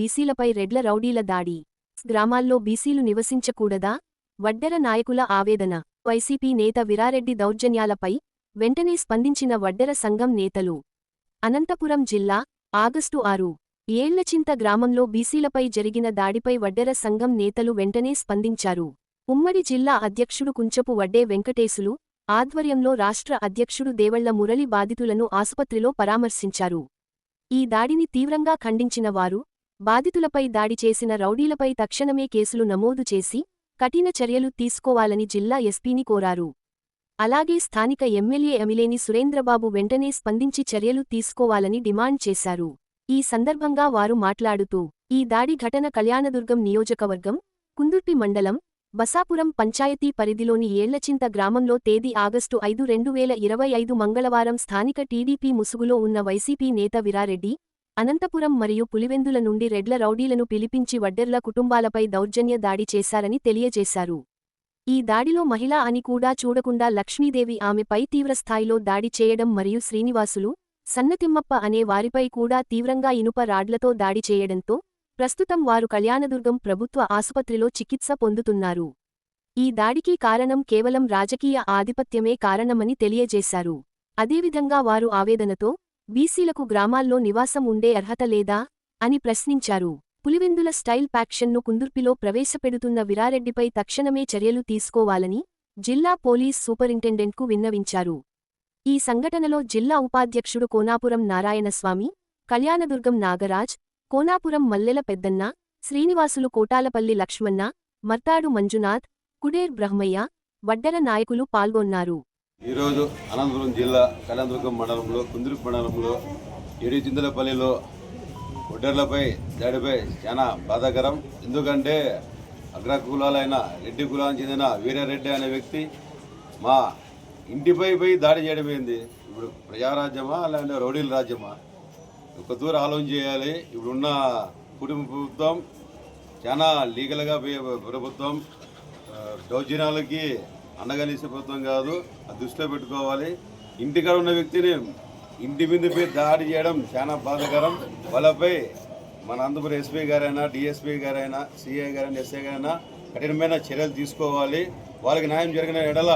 బీసీలపై రెడ్ల రౌడీల దాడి. గ్రామాల్లో బీసీలు నివసించకూడదా? వడ్డెర నాయకుల ఆవేదన. వైసీపీ నేత విరారెడ్డి దౌర్జన్యాలపై వెంటనే స్పందించిన వడ్డెర సంఘం నేతలు. అనంతపురం జిల్లా ఆగస్టు ఆరు. ఏళ్ళచింత గ్రామంలో బీసీలపై జరిగిన దాడిపై వడ్డెర సంఘం నేతలు వెంటనే స్పందించారు. ఉమ్మడి జిల్లా అధ్యక్షుడు కుంచపు వడ్డే వెంకటేశులు ఆధ్వర్యంలో రాష్ట్ర అధ్యక్షుడు దేవళ్ళ మురళి బాధితులను ఆసుపత్రిలో పరామర్శించారు. ఈ దాడిని తీవ్రంగా ఖండించిన వారు బాధితులపై దాడి చేసిన రౌడీలపై తక్షణమే కేసులు నమోదు చేసి కఠిన చర్యలు తీసుకోవాలని జిల్లా ఎస్పీని కోరారు. అలాగే స్థానిక ఎమ్మెల్యే ఎమిలేని సురేంద్రబాబు వెంటనే స్పందించి చర్యలు తీసుకోవాలని డిమాండ్ చేశారు. ఈ సందర్భంగా వారు మాట్లాడుతూ ఈ దాడి ఘటన కళ్యాణదుర్గం నియోజకవర్గం కుందుర్పి మండలం బసాపురం పంచాయతీ పరిధిలోని ఏళ్ళచింత గ్రామంలో తేదీ ఆగస్టు ఐదు రెండు వేల ఇరవై ఐదు మంగళవారం స్థానిక టీడీపీ ముసుగులో ఉన్న వైసీపీ నేత విరారెడ్డి అనంతపురం మరియు పులివెందుల నుండి రెడ్ల రౌడీలను పిలిపించి వడ్డెర్ల కుటుంబాలపై దౌర్జన్య దాడి చేశారని తెలియజేశారు. ఈ దాడిలో మహిళ అని కూడా చూడకుండా లక్ష్మీదేవి ఆమెపై తీవ్రస్థాయిలో దాడి చేయడం మరియు శ్రీనివాసులు సన్నతిమ్మప్ప అనే వారిపై కూడా తీవ్రంగా ఇనుప రాడ్లతో దాడి చేయడంతో ప్రస్తుతం వారు కళ్యాణదుర్గం ప్రభుత్వ ఆసుపత్రిలో చికిత్స పొందుతున్నారు. ఈ దాడికి కారణం కేవలం రాజకీయ ఆధిపత్యమే కారణమని తెలియజేశారు. అదేవిధంగా వారు ఆవేదనతో బీసీలకు గ్రామాల్లో నివాసం ఉండే అర్హత లేదా? అని ప్రశ్నించారు. పులివెందుల స్టైల్ ప్యాక్షన్ను కుందుర్పిలో ప్రవేశపెడుతున్న విరారెడ్డిపై తక్షణమే చర్యలు తీసుకోవాలని జిల్లా పోలీస్ సూపరింటెండెంట్కు విన్నవించారు. ఈ సంఘటనలో జిల్లా ఉపాధ్యక్షుడు కోనాపురం నారాయణస్వామి కళ్యాణదుర్గం నాగరాజ్ కోనాపురం మల్లెల పెద్దన్న శ్రీనివాసులు కోటాలపల్లి లక్ష్మణ మర్తాడు మంజునాథ్ కుడేర్ బ్రహ్మయ్య వడ్డెర నాయకులు పాల్గొన్నారు. ఈరోజు అనంతపురం జిల్లా కళ్యాణదుర్గం మండలంలో కుందురు మండలంలో ఏడిచింతలపల్లిలో ఒడ్డర్లపై దాడిపై చాలా బాధాకరం. ఎందుకంటే అగ్ర కులాలైన రెడ్డి కులానికి చెందిన వీరారెడ్డి అనే వ్యక్తి మా ఇంటిపై పోయి దాడి చేయడమైంది ఇప్పుడు ప్రజారాజ్యమా లేదంటే రౌడీల రాజ్యమా? ఒక దూరం ఆలోచన చేయాలి. ఇప్పుడున్న కుటుంబ ప్రభుత్వం చాలా లీగల్గా ప్రభుత్వం. దౌర్జన్యాలకి అండగలిసే ప్రభుత్వం కాదు అది దృష్టిలో పెట్టుకోవాలి. ఇంటికాడ ఉన్న వ్యక్తిని ఇంటి మీద దాడి చేయడం చాలా బాధాకరం. వాళ్ళపై మన అనంతపురం ఎస్పీ గారైనా డిఎస్పీ గారైనా సిఐ గారైనా ఎస్ఐ గారైనా కఠినమైన చర్యలు తీసుకోవాలి. వాళ్ళకి న్యాయం జరిగిన ఎడల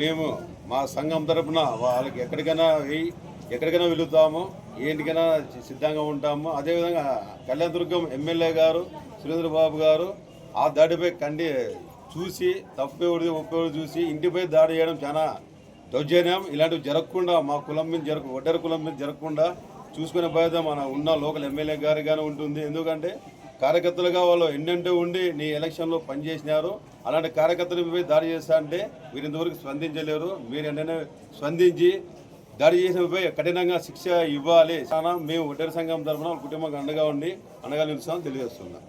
మేము మా సంఘం తరపున వాళ్ళకి ఎక్కడికైనా వెయ్యి ఎక్కడికైనా వెళుతాము ఏంటికైనా సిద్ధంగా ఉంటాము. అదేవిధంగా కళ్యాణదుర్గం ఎమ్మెల్యే గారు సురేంద్రబాబు గారు ఆ దాడిపై కండి చూసి తప్పేవాడి ఒప్పేవాడు చూసి ఇంటిపై దాడి చేయడం చాలా దౌర్జన్యం. ఇలాంటివి జరగకుండా మా కులం మీద జరగ ఒడ్డర కులం మీద జరగకుండా చూసుకునే బాధ్యత మన ఉన్న లోకల్ ఎమ్మెల్యే గారిగానే ఉంటుంది. ఎందుకంటే కార్యకర్తలుగా వాళ్ళు ఎన్నంటే ఉండి నీ ఎలక్షన్లో పనిచేసినారు. అలాంటి కార్యకర్తలపై దాడి చేస్తా అంటే మీరు ఇంతవరకు స్పందించలేరు. మీరు వెంటనే స్పందించి దాడి చేసినపై కఠినంగా శిక్ష ఇవ్వాలి. చాలా మేము ఒడ్డరి సంఘం తరఫున కుటుంబం అండగా ఉండి అండగా నిలుస్తామని తెలియజేస్తున్నాం.